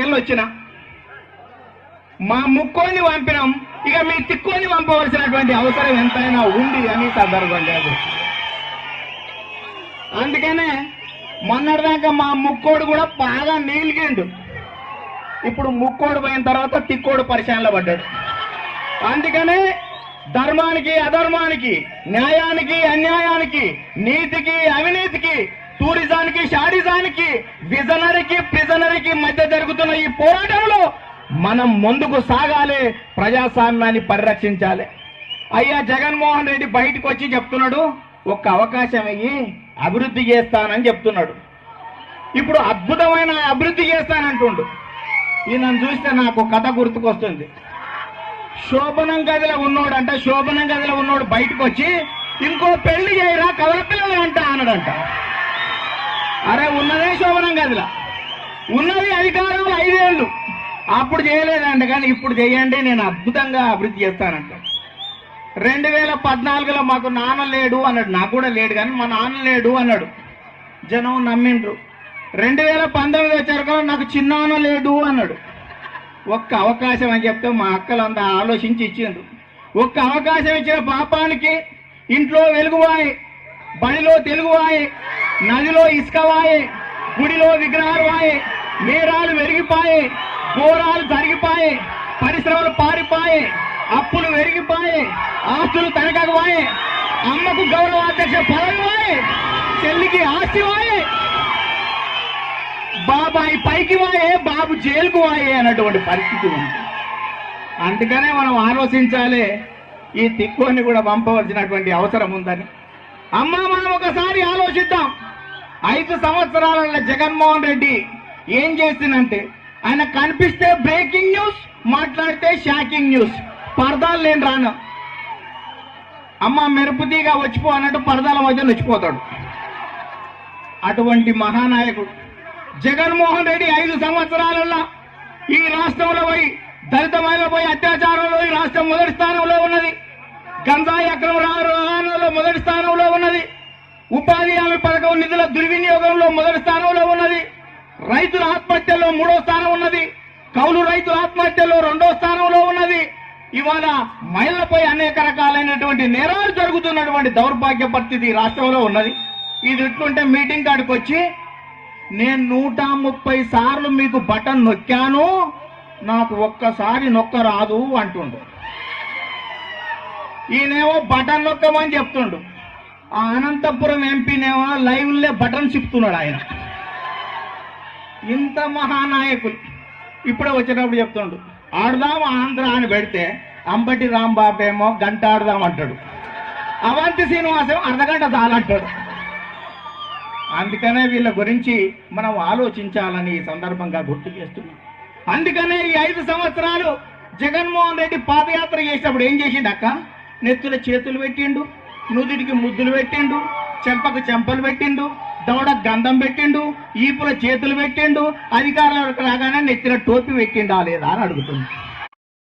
వెళ్ళి వచ్చిన? మా ముక్కోని పంపినాం. ఇక మీ తిక్కోని పంపవలసినటువంటి అవసరం ఎంతైనా ఉంది అని సందర్భం లేదు. అందుకనే మొన్నటిదాకా మా ముక్కోడు కూడా బాగా నీలిగిండు. ఇప్పుడు ముక్కోడు పోయిన తర్వాత తిక్కోడు పరిచయంలో పడ్డాడు. అందుకనే ధర్మానికి అధర్మానికి న్యాయానికి అన్యాయానికి నీతికి అవినీతికి టూరిజానికి షాడిజానికి విజనరీకి ప్రిజనరీకి మధ్య జరుగుతున్న ఈ పోరాటంలో మనం ముందుకు సాగాలి ప్రజాస్వామ్యాన్ని పరిరక్షించాలి. అయ్యా జగన్మోహన్ రెడ్డి బయటకు వచ్చి చెప్తున్నాడు ఒక్క అవకాశం అయ్యి అభివృద్ధి చేస్తానని చెప్తున్నాడు. ఇప్పుడు అద్భుతమైన అభివృద్ధి చేస్తానంటుండు. ఈయనను చూస్తే నాకు కథ గుర్తుకొస్తుంది. శోభనం గదిలో ఉన్నోడు అంట శోభనం గదిలో ఉన్నోడు బయటకు వచ్చి ఇంకో పెళ్ళి చేయరా కవల పిల్లలు అంట అన్నాడంట. అరే ఉన్నదే శోభనం గదిలో ఉన్నది అధికారంలో ఐదేళ్ళు. అప్పుడు చేయలేదంట కానీ ఇప్పుడు చేయండి నేను అద్భుతంగా అభివృద్ధి చేస్తానంట. రెండు వేల పద్నాలుగులో మాకు నాన్న లేడు అన్నాడు. నాకు కూడా లేడు కానీ మా నాన్న లేడు అన్నాడు. జనం నమ్మిండ్రు. రెండు వేల పంతొమ్మిది వచ్చారు నాకు చిన్నాన్న లేడు అన్నాడు. ఒక్క అవకాశం అని చెప్తే మా అక్కలంతా ఆలోచించి ఇచ్చిండ్రు. ఒక్క అవకాశం ఇచ్చిన పాపానికి ఇంట్లో వెలుగువాయి బడిలో తెలుగువాయి నదిలో ఇసుకవాయి గుడిలో విగ్రహాలు వాయి నేరాలు వెరిగిపాయి ఘోరాలు జరిగిపాయి పరిశ్రమలు పారిపాయి అప్పులు వెరిగిపాయి ఆస్తులు తనకవాయి అమ్మకు గౌరవాధ్యక్ష పదవి వాయి చెల్లికి ఆస్తి వాయి బాబాయి పైకి వాయే బాబు జైలుకు వాయే అన్నటువంటి పరిస్థితి ఉంది. అందుకనే మనం ఆలోచించాలి ఈ తిక్కుని కూడా పంపవలసినటువంటి అవసరం ఉందని. అమ్మ మనం ఒకసారి ఆలోచిద్దాం. ఐదు సంవత్సరాలలో జగన్మోహన్ రెడ్డి ఏం చేసిందంటే ఆయన కనిపిస్తే బ్రేకింగ్ న్యూస్ మాట్లాడితే షాకింగ్ న్యూస్. పరదాలు లేని రాను. అమ్మ మెరుపుతీగా వచ్చిపో అన్నట్టు పరదాల మధ్య వచ్చిపోతాడు అటువంటి మహానాయకుడు. జగన్మోహన్ రెడ్డి ఐదు సంవత్సరాలలో ఈ రాష్ట్రంలో పోయి దళిత మహిళపై పోయి అత్యాచారంలో ఈ రాష్ట్రం మొదటి స్థానంలో ఉన్నది. గంజాయి అక్రమ రవాణాలో మొదటి స్థానంలో ఉన్నది. ఉపాధి హామీ పథకం నిధుల దుర్వినియోగంలో మొదటి స్థానంలో ఉన్నది. రైతుల ఆత్మహత్యల్లో మూడో స్థానం ఉన్నది. కౌలు రైతుల ఆత్మహత్యల్లో రెండో స్థానంలో ఉన్నది. ఇవాళ మహిళలపై అనేక రకాలైనటువంటి నేరాలు జరుగుతున్నటువంటి దౌర్భాగ్య పరిస్థితి రాష్ట్రంలో ఉన్నది. ఇది ఇట్లుంటే మీటింగ్ కాడికి వచ్చి నేను నూట ముప్పై సార్లు మీకు బటన్ నొక్కాను నాకు ఒక్కసారి నొక్క రాదు అంటుండు ఈయనేమో బటన్ నొక్కమని చెప్తుండు. ఆ అనంతపురం ఎంపీనేమో లైవ్లే బటన్ చెప్తున్నాడు ఆయన. ఇంత మహానాయకులు. ఇప్పుడే వచ్చేటప్పుడు చెప్తుండు ఆడదాం ఆంధ్ర అని పెడితే అంబటి రాంబాబు ఏమో గంట ఆడదాం అంటాడు. అవంతి శ్రీనివాసం అర్ధగంట చాలంటాడు అందుకనే వీళ్ళ గురించి మనం ఆలోచించాలని ఈ సందర్భంగా గుర్తు చేస్తున్నాం. అందుకనే ఈ ఐదు సంవత్సరాలు జగన్మోహన్ రెడ్డి పాదయాత్ర చేసినప్పుడు ఏం చేసిండు అక్క? నెత్తుల చేతులు పెట్టిండు నుదుటికి ముద్దులు పెట్టిండు చెంపకు చెంపలు పెట్టిండు దవడ గంధం పెట్టిండు ఈపుల చేతులు పెట్టిండు అధికారంలోకి రాగానే నెత్తిన టోపీ పెట్టిండా లేదా అని అడుగుతుంది.